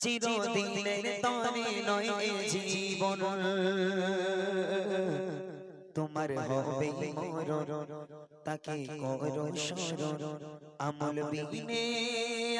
চিরদিনের তরে নয় জীবন। তোমার হবে মরণ, তাকে করো শরণ। আমল বিনে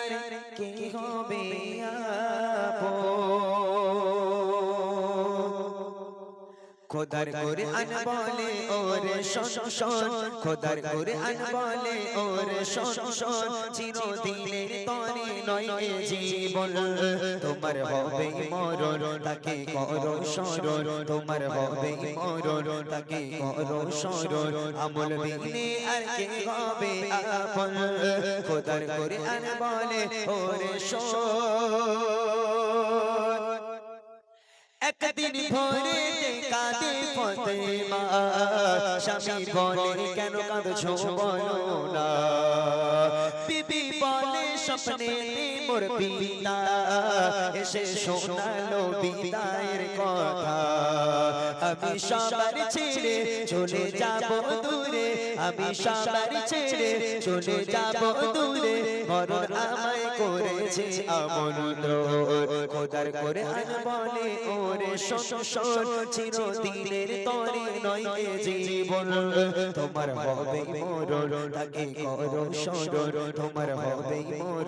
আর কে হবে খোদার করে আন বলে ওরে শোন শোন খোদার করে আন বলে ওরে শোন শোন চিরদিনের তরে নয় জীবন। তোমার হবে মরণ তাকে করো শরণ। তোমার হবে মরণ তাকে করো শরণ। আমল বিনে আর কে হবে আপন? খোদার করে আন বলে ওরে শোন। একদিন ভোরে কাঁদে ফতেমা। স্বামী বলে কেন কাঁদছো বলো না। স্বপ্নে মোর পিতা এসে শোনালো বিদায়ের কথা। আমি সবার ছেড়ে চলে যাব দূরে। আমি সবার ছেড়ে চলে যাব দূরে। মরণ আমায় করেছে আমন খোদার করে আন বলে ওরে শোন চিরদিনের তরে নয় জীবন। তোমার হবে মরণ তাকে করো সরণ তোমার হবে মরণ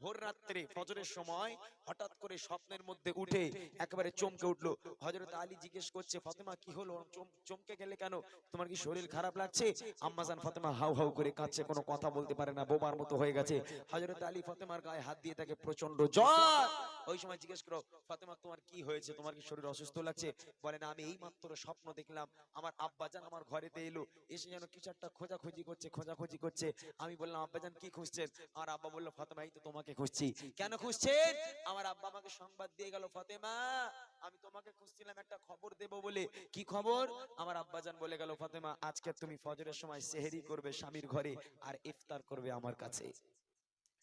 ভোর রাত্রে ফজরের সময় হঠাৎ করে স্বপ্নের মধ্যে উঠে একেবারে চমকে উঠল। হজরত আলী জিজ্ঞেস করছে ফাতেমা কি হলো? চমকে গেলে কেন? তোমার কি শরীর খারাপ লাগছে? আম্মাজান ফাতেমা হাউ হাউ করে কাঁদছে কোনো কথা বলতে পারে না বোবার মতো হয়ে গেছে। হজরত আলী ফাতেমার গায়ে হাত দিয়ে তাকে প্রচণ্ড জ্বর ওই সময় জিজ্ঞেস করো, ফাতেমা, তোমার কি হয়েছে? তোমার কি শরীর অসুস্থ লাগছে? বলে, না, আমি এই মাত্র স্বপ্ন দেখলাম। আমার আব্বাজান আমার ঘরেতে এলো। এসে যেন কিছু একটা খোঁজাখুঁজি করছে খোঁজাখুঁজি করছে। আমি বললাম, আব্বাজান, কি খুঁজছেন? আর আব্বা বলল, ফাতেমা, এই তো তোমাকে খুঁজছি। কেন খুঁজছেন? আমার আব্বা আমাকে সংবাদ দিয়ে গেল, ফাতেমা, আমি তোমাকে খুঁজছিলাম একটা খবর দেব বলে। কি খবর? আমার আব্বাজান বলে গেল, ফাতেমা, আজকে তুমি ফজরের সময় সেহরি করবে স্বামীর ঘরে আর ইফতার করবে আমার কাছে।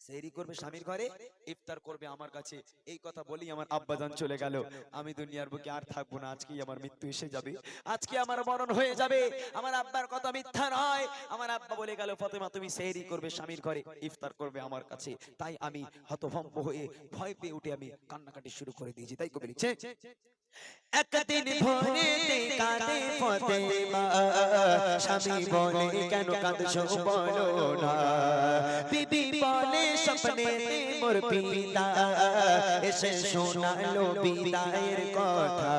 সেহরি করবে স্বামীর ঘরে ইফতার করবে আমার কাছে। এই কথা বলেই আমার আব্বাজান চলে গেল। আমি দুনিয়ার বুকে আর থাকব না আজকেই আমার মৃত্যু এসে যাবে। আজকে আমার মরণ হয়ে যাবে। আমার আব্বার কথা মিথ্যা নয়। আমার আব্বা বলে গেল ফাতেমা তুমি সেহরি করবে স্বামীর ঘরে ইফতার করবে আমার কাছে। তাই আমি হতভম্ব হয়ে ভয় পেয়ে উঠে আমি কান্নাকাটি শুরু করে দিয়েছি। তাই কবি লিখছে একদিন ভোরে কাঁদে ফতেমা স্বামী বলে কেন কাঁদছো বলো না। বিবি বলে স্বপ্নে মোর পিতা এসে শোনালো বিদায়ের কথা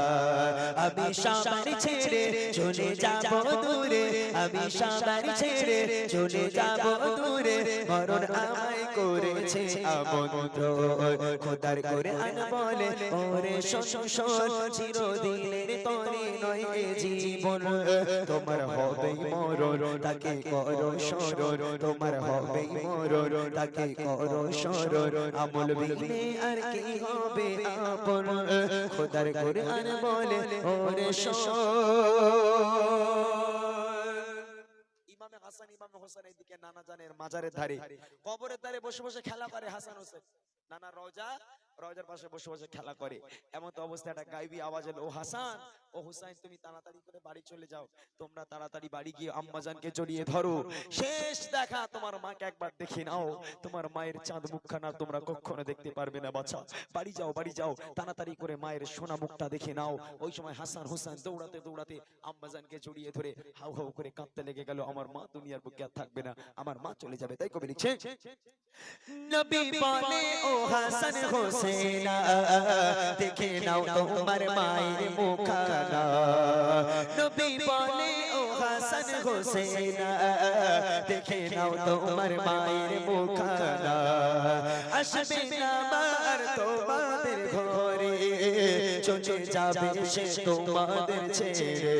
আমি সবার ছেড়ে চলে যাব দূরে আমি সবার ছেড়ে চলে যাব দূরে মরণ আমায় করেছে আমন্ত্র খোদার করে আন বলে ওরে শোন শোন চিরদিনের তরে নয় জীবন তোমার হবে মরণ তাকে করো সরণ তোমার হবে মরণ তাকে করো আমল বিঘ্নে আর কি হবে? আপন? খোদার বলে ওরে ইমামে হাসান ইমামে হোসেন এইদিকে নানা জানের মাজারের ধারে কবরের ধারে বসে বসে খেলা করে হাসান হোসেন। নানা রওজা রওজার পাশে বসে বসে খেলা করে। এমন তো অবস্থা, একটা গাইবি আওয়াজ এলো, ও হাসান, ও হুসাইন, তুমি তাড়াতাড়ি করে বাড়ি চলে যাও। তোমরা তাড়াতাড়ি বাড়ি গিয়ে আম্মাজানকে জড়িয়ে ধরো। শেষ দেখা, তোমার মাকে একবার দেখে নাও। তোমার মায়ের চাঁদ মুখখানা তোমরা কখনো দেখতে পারবে না, বাছা। বাড়ি যাও বাড়ি যাও, তাড়াতাড়ি করে মায়ের সোনা মুখটা দেখে নাও। ওই সময় হাসান, হুসাইন দৌড়াতে দৌড়াতে আম্মাজানকে জড়িয়ে ধরে হাউ হাউ করে কাঁদতে লেগে গেল। আমার মা দুনিয়ার বুকে আর থাকবে না, আমার মা চলে যাবে। তাই কবি লিখছে, নবী বলে ও হাসান হোসেন দেখে নাও তোমার মায়ের মুখানা নবী বলে ও হাসান হোসেন দেখে নাও তোমার মায়ের মুখানা আসবে না মার তোমাদের ঘরে। চলে যাবে সে তোমাদের ছেড়ে।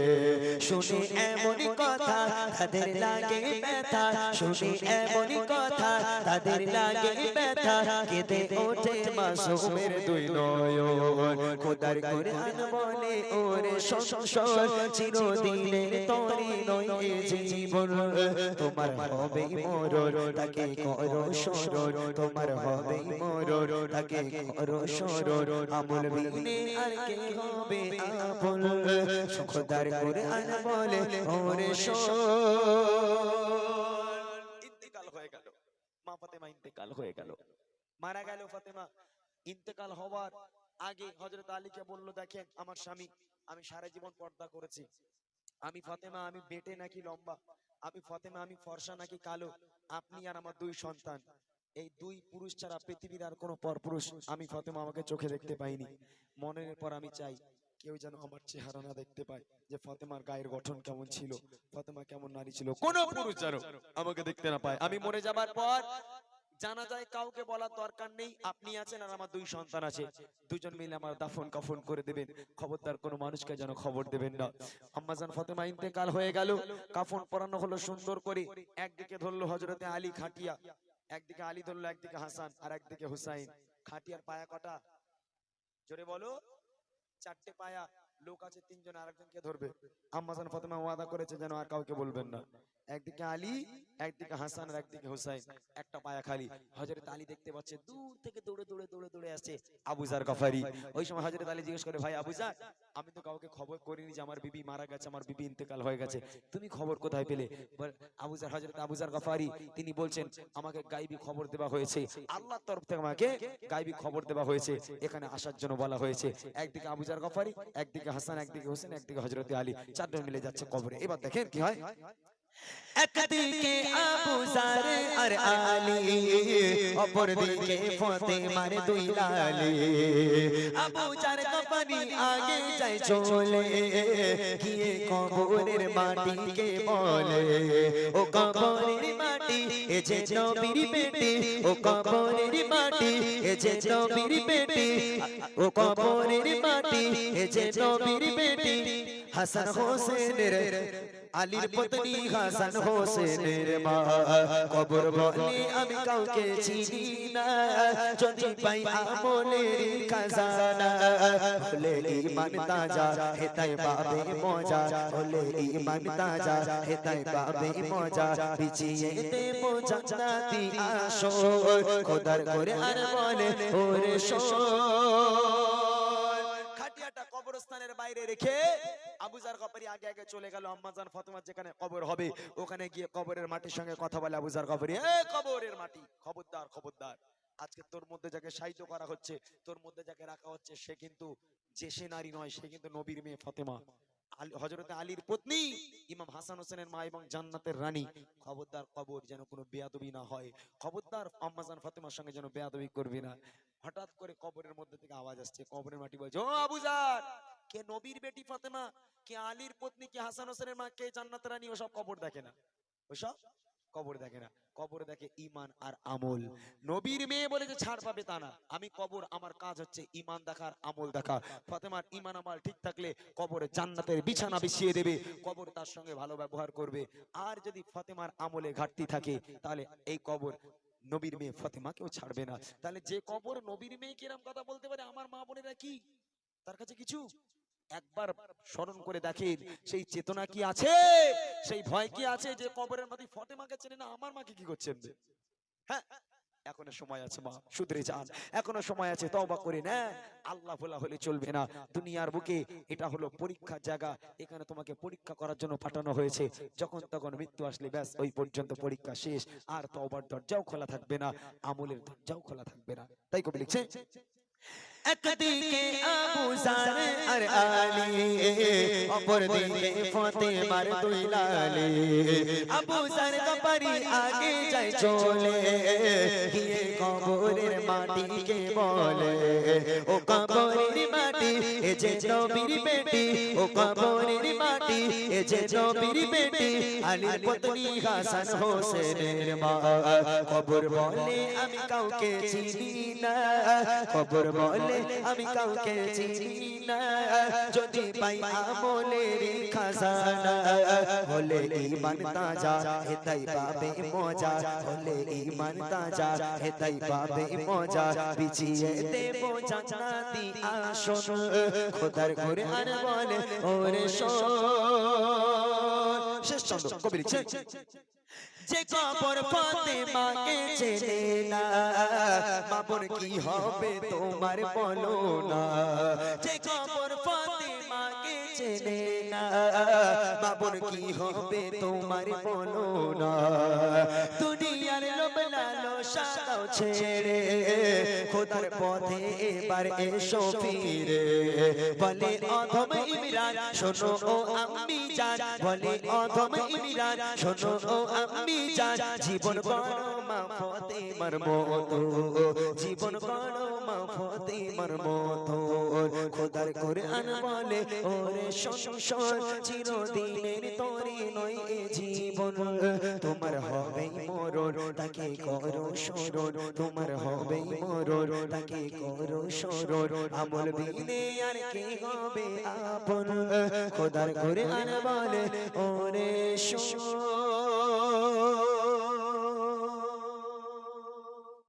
শুনে এমন কথা, তাদের লাগে ব্যথা। শুনে এমন কথা, তাদের লাগে ব্যথা। কেঁদে ওঠে মাসুমের দুই নয়ন। খোদার কোরআন বলে, ওরে সংসর চিরদিনের তরি নয় জীবন। তোমার হবে মরণ, তাকে করো সরণ তোমার হবে মরণ, তাকে করো সরণ আমল বিনে আর কে হবে আপন খোদার কোরআন বলে ওরে ইন্তেকাল হয়ে গেল। মা ফাতেমা ইন্তেকাল হয়ে গেল। মারা গেল ফাতেমা। ইন্তেকাল হওয়ার আগে হযরত আলীকে বলল দেখেন আমার স্বামী আমি সারা জীবন পর্দা করেছি। আমি ফাতেমা আমি বেটে নাকি লম্বা? আমি ফাতেমা আমি ফর্সা নাকি কালো? আপনি আর আমার দুই সন্তান। এই দুই পুরুষ ছাড়া পৃথিবীর আর কোনো পরপুরুষ আমি ফাতেমা আমাকে চোখে দেখতে পাইনি। মনের পর আমি চাই, কেউ যেন আমার চেহারা না দেখতে পায় যে ফাতেমার গায়ের গঠন কেমন ছিল, ফাতেমা কেমন নারী ছিল, কোন পুরুষ যেন আমাকে দেখতে না পায়। আমি মরে যাবার পর জানা যায় কাউকে বলার দরকার নেই, আপনি আছেন আর আমার দুই সন্তান আছে। দুজন মিলে আমার দাফন কাফন করে দেবেন, খবরদার কোনো মানুষকে যেন খবর দেবেন না। আম্মাজান ফাতেমা ইন্তেকাল হয়ে গেল, কাফন পরানো হলো সুন্দর করে, একদিকে ধরলো হজরতে আলী খাটিয়া, একদিকে আলী ধরলো, একদিকে হাসান আর একদিকে হুসাইন। খাটিয়ার পায়া কটা? জোরে বলো। চারটে পায়া। লোক আছে, তিনজন আরেকজনকে ধরবে? আম্মাজান ফাতেমা ওয়াদা করেছে যেন আর কাউকে বলবেন না। একদিকে আলী, একদিকে হাসান আর একদিকে একটা পায়া খালি। হজরত আলী দেখতে পাচ্ছে, দূর থেকে দৌড়ে দৌড়ে দৌড়ে দৌড়ে আসছে আবুজার ওই সময় হজরত আলী জিজ্ঞেস করে, ভাই আবুজার আমি তো কাউকে খবর করিনি যে আমার বিবি মারা গেছে, আমার বিবি ইন্তেকাল হয়ে গেছে। তুমি খবর কোথায় পেলে? আবুজার হজরত আবুজার গফারি, তিনি বলছেন, আমাকে গাইবি খবর দেওয়া হয়েছে। আল্লাহর তরফ থেকে আমাকে গাইবি খবর দেওয়া হয়েছে। এখানে আসার জন্য বলা হয়েছে। একদিকে আবুজার গফারি, একদিকে হাসান একদিকে হোসেন একদিকে হজরত আলী। চারজন মিলে যাচ্ছে কবরে। এবার দেখেন কি হয়? একদিকে আবু জার আর আলী। অপর দিকে ফাতেমার দুই লালি। আবু জার কপানি আগে যায় চলে। গিয়ে কবরের মাটিকে বলে। ও কবরের মাটি এ যে নবীর বেটি ও কবরের মাটি, এ যে নবীর বেটি ও কবরের মাটি, এ যে নবীর বেটি হাসান হোসেনের আলীর পত্নী হাসান হোসেনের মা। কবর বলে আমি কাউকে চিনি না, যদি পাই আমলের খাজানা। হলে ইমান তাজা হেতাই পাবে মজা। হলে ইমান তাজা হেতাই পাবে মজা। পিছিয়ে জান্নাতি খোদার করে আর বলে ওরে খাটিয়াটা কবরস্থানের বাইরে রেখে আবুজার কবরি আগে আগে চলে গেল আম্মাজান ফাতেমার যেখানে কবর হবে ওখানে গিয়ে কবরের মাটির সঙ্গে কথা বলে এ কবরের মাটি খবরদার খবরদার। আজকে তোর মধ্যে যাকে সাহিত্য করা হচ্ছে তোর মধ্যে যাকে রাখা হচ্ছে সে কিন্তু যে সে নারী নয় সে কিন্তু নবীর মেয়ে ফাতেমা। হযরতে আলীর পত্নী ইমাম হাসান হোসেনের মা এবং জান্নাতের রানী। খবরদার কবর যেন কোনো বেয়াদবি না হয়। খবরদার আম্মাজান ফাতেমার সঙ্গে যেন বেয়াদবি করবি না। হঠাৎ করে কবরের মধ্যে থেকে আওয়াজ আসছে, কবরের মাটি বলছে, ও আবুজার কে নবীর বেটি ফাতেমা, কে আলীর পত্নী, কে হাসান হোসেনের মা, কে জান্নাত রানী? ওসব কবর দেখে না। ওসব কবর দেখে না। কবর দেখে ইমান আর আমল। নবীর মেয়ে বলে যে ছাড় পাবে তা না। আমি কবর, আমার কাজ হচ্ছে ইমান দেখার আমল দেখা। ফাতেমার ইমান আমল ঠিক থাকলে কবরে জান্নাতের বিছানা বিছিয়ে দেবে। কবর তার সঙ্গে ভালো ব্যবহার করবে। আর যদি ফাতেমার আমলে ঘাটতি থাকে, তাহলে এই কবর নবীর মেয়ে ফাতেমাকেও ছাড়বে না। তাহলে যে কবর নবীর মেয়ে কিরম কথা বলতে পারে, আমার মা বোনেরা কি? তার কাছে কিছু? একবার স্মরণ করে দেখেন, সেই চেতনা কি আছে? সেই ভয় কি আছে যে কবরের মধ্যে ফতেমাকে চেনে না, আমার মাকে কি করছেন? হ্যাঁ? এখনও সময় আছে মা, শুধরে যান। এখনও সময় আছে, তওবা করে না আল্লাহ বলা হলে চলবে না। দুনিয়ার বুকে এটা হলো পরীক্ষার জায়গা। এখানে তোমাকে পরীক্ষা করার জন্য পাঠানো হয়েছে। যখন তখন মৃত্যু আসলে ব্যাস, ওই পর্যন্ত পরীক্ষা শেষ। আর তওবার দরজাও খোলা থাকবে না। আমলের দরজাও খোলা থাকবে না। তাই কবি লিখছে একদিকে আবু জার আর আলী, অপরদিকে ফাতেমার দুই লালি। আবু জার কপারি আগে যায় চলে কবরের মাটিকে বলে। যে নবীর বেটি, ও কবরের মাটি। এ যে নবীর বেটি, আলীর পত্নী হাসান হোসেনের মা। কবর বলে আমি কাউকে চিনি না। কবর বলে আমি কাউকে চিনি না। যদি পাই আমলের খাজানা, হলে ইমান তাজা হেতাই পাবে মজা। হলে ইমান তাজা হেতাই পাবে মজা। পিছিয়ে দেব জান্নাতি আসন। খোদার আর বলে ওরে শেষ কবি লিখছে যে কবর পথে মাকে চেনে না বাবর কি হবে তোমার বলো না। যে কবর পথে মাকে চেনে না বাবর কি হবে তোমার বলো না। দুনিয়ার লোভ লালসা দাও ছেড়ে খোদার পথে এবার এসো ফিরে। বলে অধম ইমরান, শোনো ও আমি জান বলে অধম ইমরান, শোনো ও আমি জান জীবন করো মা মতো জীবন করো মা মতো খোদার কোরআন বলে, ওরে শোন চিরদিনের তরি নয় এ জীবন, তোমার হবে মরণ, তাকে করো সর তোমার হবে মরণ, তাকে করো সর আমল বিনে আর কে হবে আপন? খোদার কোরআন বলে, ওরে শোন।